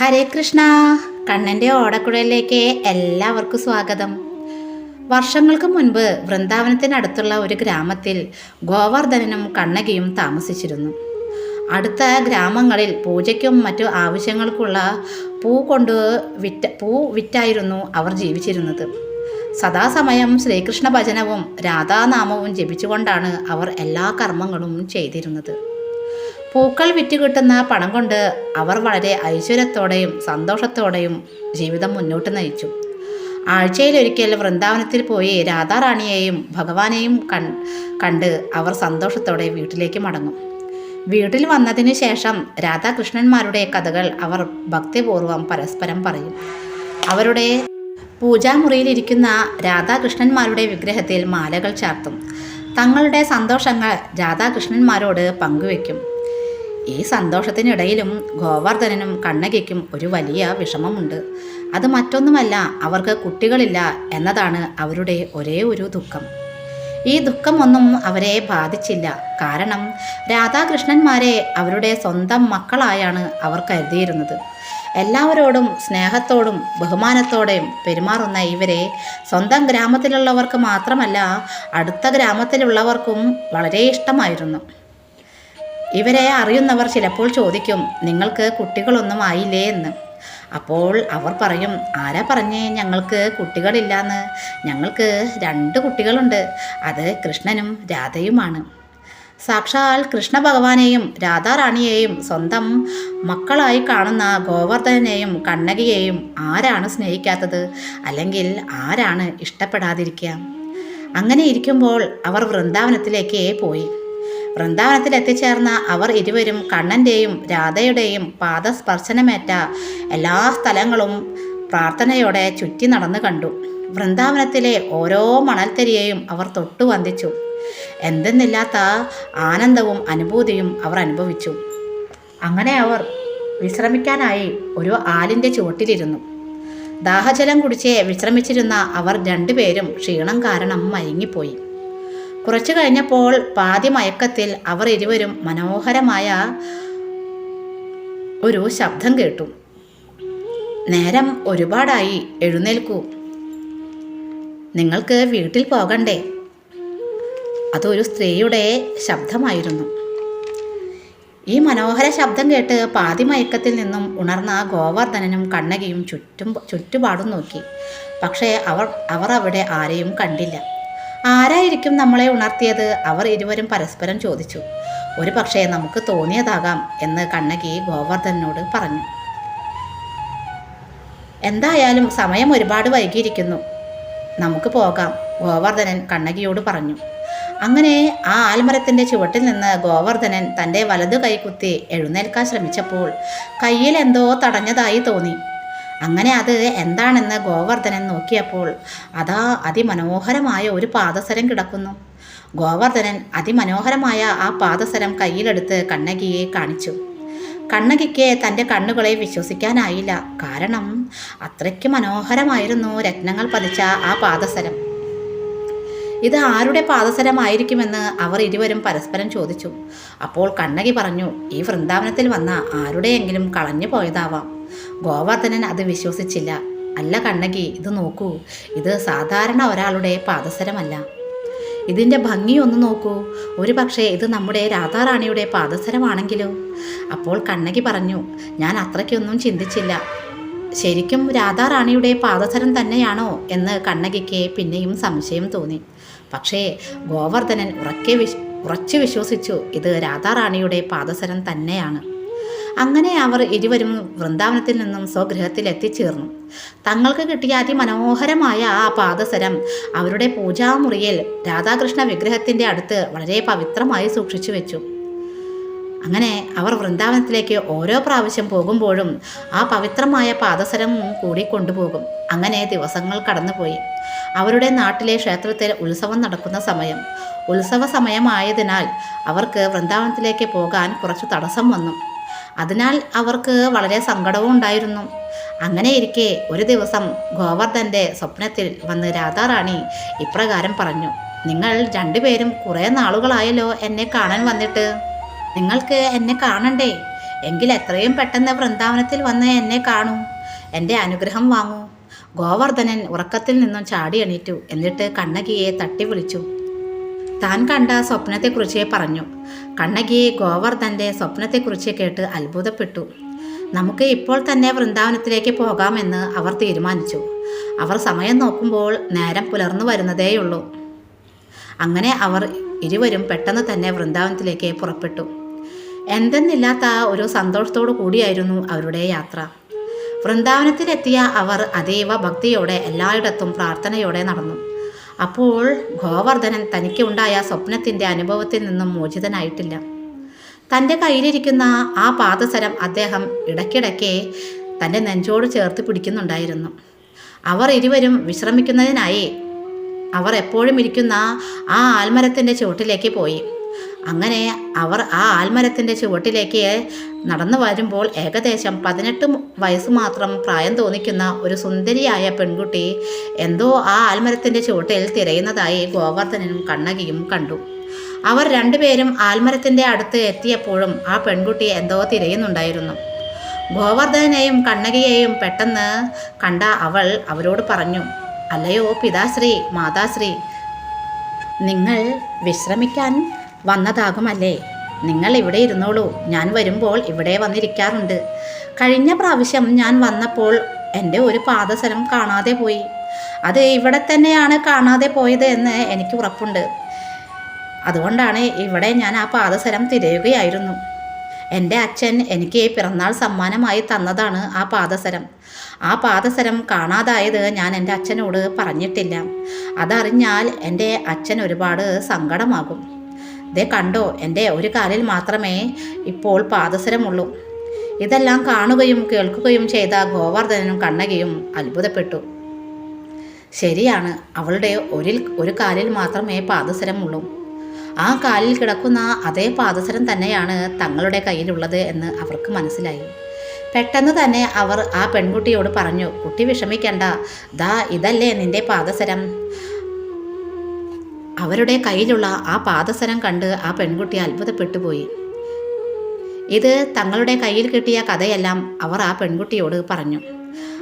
ഹരേ കൃഷ്ണ. കണ്ണന്റെ ഓടക്കുഴലിലേക്ക് എല്ലാവർക്കും സ്വാഗതം. വർഷങ്ങൾക്ക് മുൻപ് വൃന്ദാവനത്തിനടുത്തുള്ള ഒരു ഗ്രാമത്തിൽ ഗോവർദ്ധനനും കണ്ണകിയും താമസിച്ചിരുന്നു. അടുത്ത ഗ്രാമങ്ങളിൽ പൂജയ്ക്കും മറ്റു ആവശ്യങ്ങൾക്കുള്ള പൂ കൊണ്ട് വിറ്റ പൂ വിറ്റായിരുന്നു അവർ ജീവിച്ചിരുന്നത്. സദാസമയം ശ്രീകൃഷ്ണ ഭജനവും രാധാനാമവും ജപിച്ചുകൊണ്ടാണ് അവർ എല്ലാ കർമ്മങ്ങളും ചെയ്തിരുന്നത്. പൂക്കൾ വിറ്റ് കിട്ടുന്ന പണം കൊണ്ട് അവർ വളരെ ഐശ്വര്യത്തോടെയും സന്തോഷത്തോടെയും ജീവിതം മുന്നോട്ട് നയിച്ചു. ആഴ്ചയിലൊരിക്കൽ വൃന്ദാവനത്തിൽ പോയി രാധാറാണിയെയും ഭഗവാനെയും കണ്ട് അവർ സന്തോഷത്തോടെ വീട്ടിലേക്ക് മടങ്ങും. വീട്ടിൽ വന്നതിന് ശേഷം രാധാകൃഷ്ണന്മാരുടെ കഥകൾ അവർ ഭക്തിപൂർവം പരസ്പരം പറയും. അവരുടെ പൂജാമുറിയിലിരിക്കുന്ന രാധാകൃഷ്ണന്മാരുടെ വിഗ്രഹത്തിൽ മാലകൾ ചാർത്തും. തങ്ങളുടെ സന്തോഷങ്ങൾ രാധാകൃഷ്ണന്മാരോട് പങ്കുവെക്കും. ഈ സന്തോഷത്തിനിടയിലും ഗോവർദ്ധനനും കണ്ണകിക്കും ഒരു വലിയ വിഷമമുണ്ട്. അത് മറ്റൊന്നുമല്ല അവർക്ക് കുട്ടികളില്ല എന്നതാണ് അവരുടെ ഒരേ ഒരു ദുഃഖം. ഈ ദുഃഖമൊന്നും അവരെ ബാധിച്ചില്ല. കാരണം രാധാകൃഷ്ണന്മാരെ അവരുടെ സ്വന്തം മക്കളായാണ് അവർ കരുതിയിരുന്നത്. എല്ലാവരോടും സ്നേഹത്തോടും ബഹുമാനത്തോടെയും പെരുമാറുന്ന ഇവരെ സ്വന്തം ഗ്രാമത്തിലുള്ളവർക്ക് മാത്രമല്ല അടുത്ത ഗ്രാമത്തിലുള്ളവർക്കും വളരെ ഇഷ്ടമായിരുന്നു. ഇവരെ അറിയുന്നവർ ചിലപ്പോൾ ചോദിക്കും നിങ്ങൾക്ക് കുട്ടികളൊന്നും ആയില്ലേ എന്ന്? അപ്പോൾ അവർ പറയും ആരാ പറഞ്ഞേ ഞങ്ങൾക്ക് കുട്ടികളില്ലാന്ന്? ഞങ്ങൾക്ക് രണ്ട് കുട്ടികളുണ്ട്. അത് കൃഷ്ണനും രാധയുമാണ്. സാക്ഷാൽ കൃഷ്ണ ഭഗവാനെയും രാധാറാണിയെയും സ്വന്തം മക്കളായി കാണുന്ന ഗോവർദ്ധനെയും കണ്ണകിയെയും ആരാണ് സ്നേഹിക്കാത്തത്? അല്ലെങ്കിൽ ആരാണ് ഇഷ്ടപ്പെടാതിരിക്കുക? അങ്ങനെ ഇരിക്കുമ്പോൾ അവർ വൃന്ദാവനത്തിലേക്ക് പോയി. വൃന്ദാവനത്തിൽ എത്തിച്ചേർന്ന അവർ ഇരുവരും കണ്ണന്റെയും രാധയുടെയും പാദസ്പർശനമേറ്റ എല്ലാ സ്ഥലങ്ങളും പ്രാർത്ഥനയോടെ ചുറ്റി നടന്നു കണ്ടു. വൃന്ദാവനത്തിലെ ഓരോ മണൽത്തരിയെയും അവർ തൊട്ടു വന്ദിച്ചു. എന്തെന്നില്ലാത്ത ആനന്ദവും അനുഭൂതിയും അവർ അനുഭവിച്ചു. അങ്ങനെ അവർ വിശ്രമിക്കാനായി ഒരു ആലിന്റെ ചുവട്ടിലിരുന്നു. ദാഹജലം കുടിച്ച് വിശ്രമിച്ചിരുന്ന അവർ രണ്ടുപേരും ക്ഷീണം കാരണം മയങ്ങിപ്പോയി. കുറച്ചു കഴിഞ്ഞപ്പോൾ പാതി മയക്കത്തിൽ അവർ ഇരുവരും മനോഹരമായ ഒരു ശബ്ദം കേട്ടു. നേരം ഒരുപാടായി എഴുന്നേൽക്കൂ. നിങ്ങൾക്ക് വീട്ടിൽ പോകണ്ടേ? അതൊരു സ്ത്രീയുടെ ശബ്ദമായിരുന്നു. ഈ മനോഹര ശബ്ദം കേട്ട് പാതി മയക്കത്തിൽ നിന്നും ഉണർന്ന ഗോവർദ്ധനനും കണ്ണകിയും ചുറ്റും ചുറ്റുപാടും നോക്കി. പക്ഷേ അവർ അവർ അവിടെ ആരെയും കണ്ടില്ല. ആരായിരിക്കും നമ്മളെ ഉണർത്തിയത്? അവർ ഇരുവരും പരസ്പരം ചോദിച്ചു. ഒരു പക്ഷേ നമുക്ക് തോന്നിയതാകാം എന്ന് കണ്ണകി ഗോവർദ്ധനോട് പറഞ്ഞു. എന്തായാലും സമയം ഒരുപാട് വൈകിയിരിക്കുന്നു. നമുക്ക് പോകാം ഗോവർദ്ധനൻ കണ്ണകിയോട് പറഞ്ഞു. അങ്ങനെ ആ ആൽമരത്തിന്റെ ചുവട്ടിൽ നിന്ന് ഗോവർദ്ധനൻ തന്റെ വലതു കൈ കുത്തി എഴുന്നേൽക്കാൻ ശ്രമിച്ചപ്പോൾ കയ്യിൽ എന്തോ തടഞ്ഞതായി തോന്നി. അങ്ങനെ അത് എന്താണെന്ന് ഗോവർദ്ധനൻ നോക്കിയപ്പോൾ അതാ അതിമനോഹരമായ ഒരു പാദസരം കിടക്കുന്നു. ഗോവർദ്ധനൻ അതിമനോഹരമായ ആ പാദസരം കയ്യിലെടുത്ത് കണ്ണകിയെ കാണിച്ചു. കണ്ണകിക്ക് തന്റെ കണ്ണുകളെ വിശ്വസിക്കാനായില്ല. കാരണം അത്രയ്ക്ക് മനോഹരമായിരുന്നു രത്നങ്ങൾ പതിച്ച ആ പാദസരം. ഇത് ആരുടെ പാദസരമായിരിക്കുമെന്ന് അവർ ഇരുവരും പരസ്പരം ചോദിച്ചു. അപ്പോൾ കണ്ണകി പറഞ്ഞു ഈ വൃന്ദാവനത്തിൽ വന്ന ആരുടെയെങ്കിലും കളഞ്ഞു പോയതാവാം ഗോവർദ്ധനൻ അത് വിശ്വസിച്ചില്ല. അല്ല കണ്ണകി ഇത് നോക്കൂ. ഇത് സാധാരണ ഒരാളുടെ പാദസരമല്ല. ഇതിന്റെ ഭംഗി ഒന്ന് നോക്കൂ. ഒരു പക്ഷേ ഇത് നമ്മുടെ രാധാറാണിയുടെ പാദസരമാണെങ്കിലോ? അപ്പോൾ കണ്ണകി പറഞ്ഞു ഞാൻ അത്രയ്ക്കൊന്നും ചിന്തിച്ചില്ല. ശരിക്കും രാധാറാണിയുടെ പാദസരം തന്നെയാണോ? എന്ന് കണ്ണകിക്ക് പിന്നെയും സംശയം തോന്നി. പക്ഷേ ഗോവർദ്ധനൻ ഉറക്കെ വിശ് ഉറച്ചു വിശ്വസിച്ചു ഇത് രാധാറാണിയുടെ പാദസരം തന്നെയാണ്. അങ്ങനെ അവർ ഇരുവരും വൃന്ദാവനത്തിൽ നിന്നും സ്വഗൃഹത്തിൽ എത്തിച്ചേർന്നു. തങ്ങൾക്ക് കിട്ടിയ അതിമനോഹരമായ ആ പാദസരം അവരുടെ പൂജാമുറിയിൽ രാധാകൃഷ്ണ വിഗ്രഹത്തിന്റെ അടുത്ത് വളരെ പവിത്രമായി സൂക്ഷിച്ചു വെച്ചു. അങ്ങനെ അവർ വൃന്ദാവനത്തിലേക്ക് ഓരോ പ്രാവശ്യം പോകുമ്പോഴും ആ പവിത്രമായ പാദസരം കൂടി കൊണ്ടുപോകും. അങ്ങനെ ദിവസങ്ങൾ കടന്നുപോയി. അവരുടെ നാട്ടിലെ ക്ഷേത്രത്തിൽ ഉത്സവം നടക്കുന്ന സമയം. ഉത്സവ സമയമായതിനാൽ അവർക്ക് വൃന്ദാവനത്തിലേക്ക് പോകാൻ കുറച്ച് തടസ്സം വന്നു. അതിനാൽ അവർക്ക് വളരെ സങ്കടവും ഉണ്ടായിരുന്നു. അങ്ങനെ ഇരിക്കെ ഒരു ദിവസം ഗോവർദ്ധന്റെ സ്വപ്നത്തിൽ വന്ന് രാധാറാണി ഇപ്രകാരം പറഞ്ഞു നിങ്ങൾ രണ്ടുപേരും കുറേ നാളുകളായല്ലോ എന്നെ കാണാൻ വന്നിട്ട്. നിങ്ങൾക്ക് എന്നെ കാണണ്ടേ? എങ്കിൽ എത്രയും പെട്ടെന്ന് വൃന്ദാവനത്തിൽ വന്ന് എന്നെ കാണൂ. എന്റെ അനുഗ്രഹം വാങ്ങൂ. ഗോവർദ്ധനൻ ഉറക്കത്തിൽ നിന്നും ചാടി എണീറ്റു. എന്നിട്ട് കണ്ണകിയെ തട്ടി വിളിച്ചു താൻ കണ്ട സ്വപ്നത്തെക്കുറിച്ച് പറഞ്ഞു. കണ്ണകി ഗോവർദ്ധന്റെ സ്വപ്നത്തെക്കുറിച്ച് കേട്ട് അത്ഭുതപ്പെട്ടു. നമുക്ക് ഇപ്പോൾ തന്നെ വൃന്ദാവനത്തിലേക്ക് പോകാമെന്ന് അവർ തീരുമാനിച്ചു. അവർ സമയം നോക്കുമ്പോൾ നേരം പുലർന്നു വരുന്നതേയുള്ളൂ. അങ്ങനെ അവർ ഇരുവരും പെട്ടെന്ന് തന്നെ വൃന്ദാവനത്തിലേക്ക് പുറപ്പെട്ടു. എന്തെന്നില്ലാത്ത ഒരു സന്തോഷത്തോടു കൂടിയായിരുന്നു അവരുടെ യാത്ര. വൃന്ദാവനത്തിലെത്തിയ അവർ അതീവ ഭക്തിയോടെ എല്ലായിടത്തും പ്രാർത്ഥനയോടെ നടന്നു. അപ്പോൾ ഗോവർദ്ധനൻ തനിക്ക് ഉണ്ടായ സ്വപ്നത്തിന്റെ അനുഭവത്തിൽ നിന്നും മോചിതനായിട്ടില്ല. തന്റെ കയ്യിലിരിക്കുന്ന ആ പാദസരം അദ്ദേഹം ഇടയ്ക്കിടയ്ക്ക് തന്റെ നെഞ്ചോട് ചേർത്ത് പിടിക്കുന്നുണ്ടായിരുന്നു. അവർ ഇരുവരും വിശ്രമിക്കുന്നതിനായി അവർ എപ്പോഴും ഇരിക്കുന്ന ആ ആൽമരത്തിന്റെ ചുവട്ടിലേക്ക് പോയി. അങ്ങനെ അവർ ആ ആൽമരത്തിന്റെ ചുവട്ടിലേക്ക് നടന്നു വരുമ്പോൾ ഏകദേശം പതിനെട്ട് വയസ്സ് മാത്രം പ്രായം തോന്നിക്കുന്ന ഒരു സുന്ദരിയായ പെൺകുട്ടി എന്തോ ആ ആൽമരത്തിന്റെ ചുവട്ടിൽ തിരയുന്നതായി ഗോവർദ്ധനനും കണ്ണകിയും കണ്ടു. അവർ രണ്ടുപേരും ആൽമരത്തിന്റെ അടുത്ത് എത്തിയപ്പോഴും ആ പെൺകുട്ടി എന്തോ തിരയുന്നുണ്ടായിരുന്നു. ഗോവർദ്ധനെയും കണ്ണകിയെയും പെട്ടെന്ന് കണ്ട അവൾ അവരോട് പറഞ്ഞു അല്ലയോ പിതാശ്രീ മാതാശ്രീ നിങ്ങൾ വിശ്രമിക്കാൻ വന്നതാകുമല്ലേ? നിങ്ങൾ ഇവിടെ ഇരുന്നോളൂ. ഞാൻ വരുമ്പോൾ ഇവിടെ വന്നിരിക്കാറുണ്ട്. കഴിഞ്ഞ പ്രാവശ്യം ഞാൻ വന്നപ്പോൾ എന്റെ ഒരു പാദസരം കാണാതെ പോയി. അത് ഇവിടെ തന്നെയാണ് കാണാതെ പോയത് എന്ന് എനിക്ക് ഉറപ്പുണ്ട്. അതുകൊണ്ടാണ് ഇവിടെ ഞാൻ ആ പാദസരം തിരയുകയായിരുന്നു. എന്റെ അച്ഛൻ എനിക്ക് പിറന്നാൾ സമ്മാനമായി തന്നതാണ് ആ പാദസരം. ആ പാദസരം കാണാതായത് ഞാൻ എന്റെ അച്ഛനോട് പറഞ്ഞിട്ടില്ല. അതറിഞ്ഞാൽ എന്റെ അച്ഛൻ ഒരുപാട് സങ്കടമാകും. ദേ കണ്ടോ എന്റെ ഒരു കാലിൽ മാത്രമേ ഇപ്പോൾ പാദസരമുള്ളൂ. ഇതെല്ലാം കാണുകയും കേൾക്കുകയും ചെയ്ത ഗോവർദ്ധനും കണ്ണകിയും അത്ഭുതപ്പെട്ടു. ശരിയാണ് അവളുടെ ഒരിൽ ഒരു കാലിൽ മാത്രമേ പാദസരമുള്ളൂ. ആ കാലിൽ കിടക്കുന്ന അതേ പാദസരം തന്നെയാണ് തങ്ങളുടെ കയ്യിലുള്ളത് എന്ന് അവർക്ക് മനസ്സിലായി. പെട്ടെന്ന് തന്നെ അവർ ആ പെൺകുട്ടിയോട് പറഞ്ഞു കുട്ടി വിഷമിക്കണ്ട. ദാ ഇതല്ലേ നിന്റെ പാദസരം? അവരുടെ കയ്യിലുള്ള ആ പാദസരം കണ്ട് ആ പെൺകുട്ടി അത്ഭുതപ്പെട്ടു പോയി ഇത് തങ്ങളുടെ കയ്യിൽ കിട്ടിയ കഥയെല്ലാം അവർ ആ പെൺകുട്ടിയോട് പറഞ്ഞു.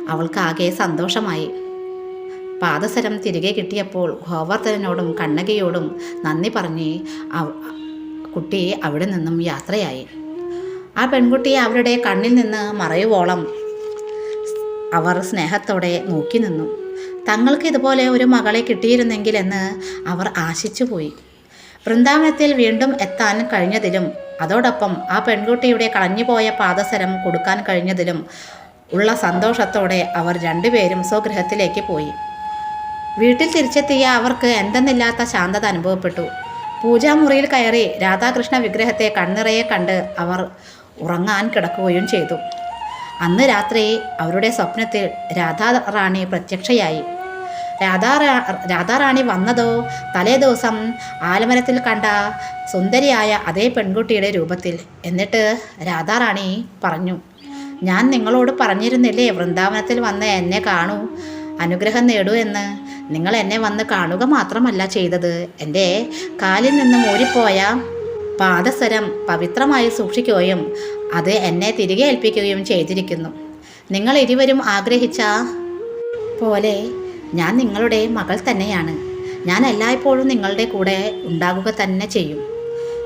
അവൾക്ക് ആകെ സന്തോഷമായി. പാദസരം തിരികെ കിട്ടിയപ്പോൾ ഗോവർദ്ധനോടും കണ്ണകയോടും നന്ദി പറഞ്ഞ് കുട്ടി അവിടെ നിന്നും യാത്രയായി. ആ പെൺകുട്ടി അവരുടെ കണ്ണിൽ നിന്ന് മറയുവോളം അവർ സ്നേഹത്തോടെ നോക്കി നിന്നു. തങ്ങൾക്ക് ഇതുപോലെ ഒരു മകളെ കിട്ടിയിരുന്നെങ്കിൽ എന്ന് അവർ ആശിച്ചുപോയി വൃന്ദാവനത്തിൽ വീണ്ടും എത്താൻ കഴിഞ്ഞതിലും അതോടൊപ്പം ആ പെൺകുട്ടിയുടെ കളഞ്ഞുപോയ പാദസരം കൊടുക്കാൻ കഴിഞ്ഞതിലും ഉള്ള സന്തോഷത്തോടെ അവർ രണ്ടുപേരും സ്വഗൃഹത്തിലേക്ക് പോയി. വീട്ടിൽ തിരിച്ചെത്തിയ അവർക്ക് എന്തെന്നില്ലാത്ത ശാന്തത അനുഭവപ്പെട്ടു. പൂജാമുറിയിൽ കയറി രാധാകൃഷ്ണ വിഗ്രഹത്തെ കണ്ണിറയെ കണ്ട് അവർ ഉറങ്ങാൻ കിടക്കുകയും ചെയ്തു. അന്ന് രാത്രി അവരുടെ സ്വപ്നത്തിൽ രാധാ റാണി പ്രത്യക്ഷയായി. രാധാ രാധാറാണി വന്നതോ? തലേ ദിവസം ആലമരത്തിൽ കണ്ട സുന്ദരിയായ അതേ പെൺകുട്ടിയുടെ രൂപത്തിൽ. എന്നിട്ട് രാധാറാണി പറഞ്ഞു ഞാൻ നിങ്ങളോട് പറഞ്ഞിരുന്നില്ലേ വൃന്ദാവനത്തിൽ വന്ന് എന്നെ കാണൂ അനുഗ്രഹം നേടൂ എന്ന്. നിങ്ങൾ എന്നെ വന്ന് കാണുക മാത്രമല്ല ചെയ്തത്. എന്റെ കാലിൽ നിന്നും ഊരിപ്പോയ പാദസരം പവിത്രമായി സൂക്ഷിക്കുകയും അത് എന്നെ തിരികെ ഏൽപ്പിക്കുകയും ചെയ്തിരിക്കുന്നു. നിങ്ങൾ ഇരുവരും ആഗ്രഹിച്ച പോലെ ഞാൻ നിങ്ങളുടെ മകൾ തന്നെയാണ്. ഞാൻ എല്ലായ്പ്പോഴും നിങ്ങളുടെ കൂടെ ഉണ്ടാകുക തന്നെ ചെയ്യും.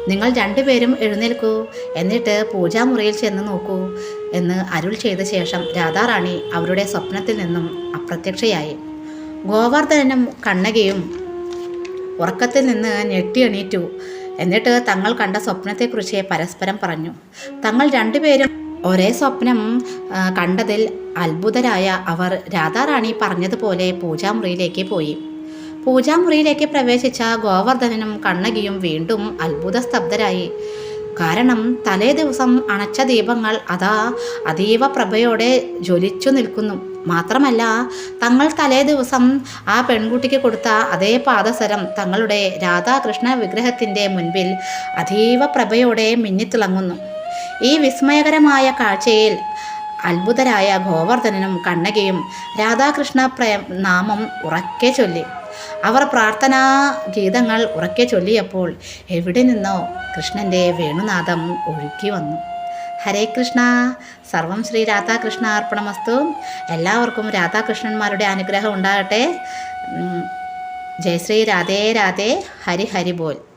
നിങ്ങൾ രണ്ടുപേരും എഴുന്നേൽക്കൂ എന്നിട്ട് പൂജാമുറിയിൽ ചെന്ന് നോക്കൂ എന്ന് അരുൾ ചെയ്ത ശേഷം രാധാറാണി അവരുടെ സ്വപ്നത്തിൽ നിന്നും അപ്രത്യക്ഷയായി. ഗോവർദ്ധനും കണ്ണകയും ഉറക്കത്തിൽ നിന്ന് ഞെട്ടി എണീറ്റു. എന്നിട്ട് തങ്ങൾ കണ്ട സ്വപ്നത്തെക്കുറിച്ച് പരസ്പരം പറഞ്ഞു. തങ്ങൾ രണ്ടുപേരും ഒരേ സ്വപ്നം കണ്ടതിൽ അത്ഭുതരായ അവർ രാധാറാണി പറഞ്ഞതുപോലെ പൂജാമുറിയിലേക്ക് പോയി. പൂജാമുറിയിലേക്ക് പ്രവേശിച്ച ഗോവർദ്ധനും കണ്ണകിയും വീണ്ടും അത്ഭുത സ്തബ്ധരായി കാരണം തലേ ദിവസം അണച്ച ദീപങ്ങൾ അതാ അതീവ പ്രഭയോടെ ജ്വലിച്ചു നിൽക്കുന്നു. മാത്രമല്ല തങ്ങൾ തലേ ദിവസം ആ പെൺകുട്ടിക്ക് കൊടുത്ത അതേ പാദസരം തങ്ങളുടെ രാധാകൃഷ്ണ വിഗ്രഹത്തിന്റെ മുൻപിൽ അതീവ പ്രഭയോടെ മിന്നിത്തിളങ്ങുന്നു. ഈ വിസ്മയകരമായ കാഴ്ചയിൽ അത്ഭുതരായ ഗോവർദ്ധനനും കണ്ണകയും രാധാകൃഷ്ണ പ്രേ നാമം ഉറക്കെ ചൊല്ലി. അവർ പ്രാർത്ഥനാ ഗീതങ്ങൾ ഉറക്കെ ചൊല്ലിയപ്പോൾ എവിടെ നിന്നോ കൃഷ്ണന്റെ വേണുനാഥം ഒഴുക്കി വന്നു. ഹരേ കൃഷ്ണ. സർവം ശ്രീ രാധാകൃഷ്ണ അർപ്പണമസ്തു. എല്ലാവർക്കും രാധാകൃഷ്ണന്മാരുടെ അനുഗ്രഹം ഉണ്ടാകട്ടെ. ജയശ്രീ ജയ് ശ്രീ രാധേ രാധേ. ഹരി ഹരി ബോൽ.